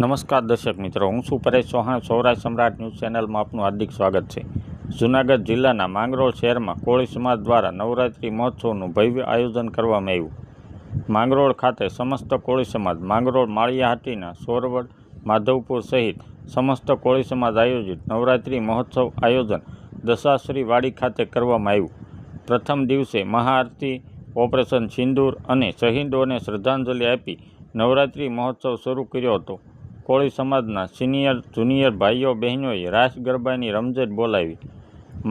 નમસ્કાર દર્શક મિત્રો, હું છું પરેશ ચૌહાણ. સૌરાષ્ટ્ર સમ્રાટ ન્યૂઝ ચેનલમાં આપનું હાર્દિક સ્વાગત છે. જૂનાગઢ જિલ્લાના માંગરોળ શહેરમાં કોળી સમાજ દ્વારા નવરાત્રિ મહોત્સવનું ભવ્ય આયોજન કરવામાં આવ્યું. માંગરોળ ખાતે સમસ્ત કોળી સમાજ, માંગરોળ માળિયાહાટીના સોરવડ, માધવપુર સહિત સમસ્ત કોળી સમાજ આયોજિત નવરાત્રિ મહોત્સવ આયોજન દશાશ્રી વાડી ખાતે કરવામાં આવ્યું. પ્રથમ દિવસે મહાઆરતી, ઓપરેશન સિંદૂર અને શહીદોને શ્રદ્ધાંજલિ આપી નવરાત્રિ મહોત્સવ શરૂ કર્યો હતો. કોળી સમાજના સિનિયર, જુનિયર ભાઈઓ, બહેનોએ રાસ ગરબાની રમઝટ બોલાવી.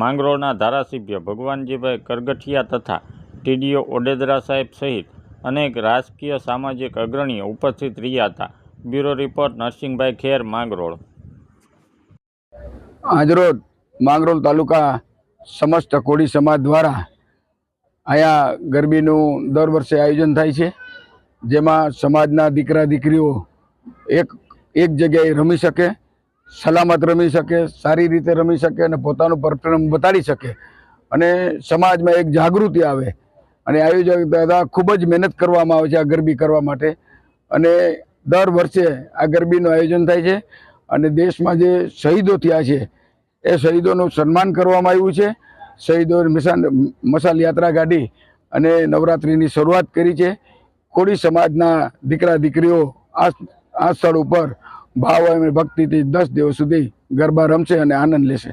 માંગરોળના ધારાસભ્ય ભગવાનજીભાઈ કરગઠિયા તથા ટીડીઓ ઓડેદરા સાહેબ સહિત અનેક રાજકીય સામાજિક અગ્રણીઓ ઉપસ્થિત રહ્યા હતા. Bureau report, Narsinhbhai Kher, Mangrol. આજરોજ માંગરોળ તાલુકા સમસ્ત કોળી સમાજ દ્વારા અહીંયા ગરબીનું દર વર્ષે આયોજન થાય છે. જેમાં સમાજના દીકરા દીકરીઓ એક એક જગ્યાએ રમી શકે, સલામત રમી શકે, સારી રીતે રમી શકે અને પોતાનું પરફોર્મ બતાડી શકે. અને સમાજમાં એક જાગૃતિ આવે. અને આયોજક દાદા ખૂબ જ મહેનત કરવામાં આવે છે આ ગરબી કરવા માટે. અને દર વર્ષે આ ગરબીનું આયોજન થાય છે. અને દેશમાં જે શહીદો થયા છે, એ શહીદોનું સન્માન કરવામાં આવ્યું છે. શહીદો મિશાન મસાલ યાત્રા કાઢી અને નવરાત્રિની શરૂઆત કરી છે. કોળી સમાજના દીકરા દીકરીઓ આ આ સ્થળ ઉપર ભાવ અને ભક્તિથી દસ દિવસ સુધી ગરબા રમશે અને આનંદ લેશે.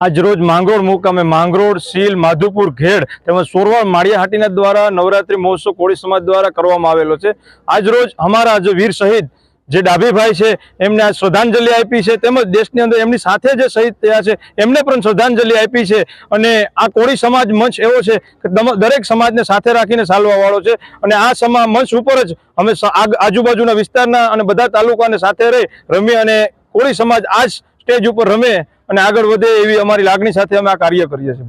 આજરોજ માંગરોળ મુકામે માંગરોળ સીલ માધુપુર, ઘેડ તેમજ સોરવાળ માળિયાહાટીના દ્વારા નવરાત્રી મહોત્સવ કોળી સમાજ દ્વારા કરવામાં આવેલો છે. આજરોજ અમારા આજે વીર શહીદ જે ડાભીભાઈ છે, એમને આ શ્રદ્ધાંજલિ આપી છે, તેમજ દેશની અંદર એમની સાથે જે શહીદ થયા છે, એમને પણ શ્રદ્ધાંજલિ આપી છે. અને આ કોળી સમાજ મંચ એવો છે કે દરેક સમાજને સાથે રાખીને સાલવાવાળો છે. અને આ સમા, મંચ ઉપર જ અમે આજુબાજુના વિસ્તારના અને બધા તાલુકાને સાથે રહી રમી અને કોળી સમાજ આ સ્ટેજ ઉપર રમે અને આગળ વધે એવી અમારી લાગણી સાથે અમે આ કાર્ય કરીએ છીએ.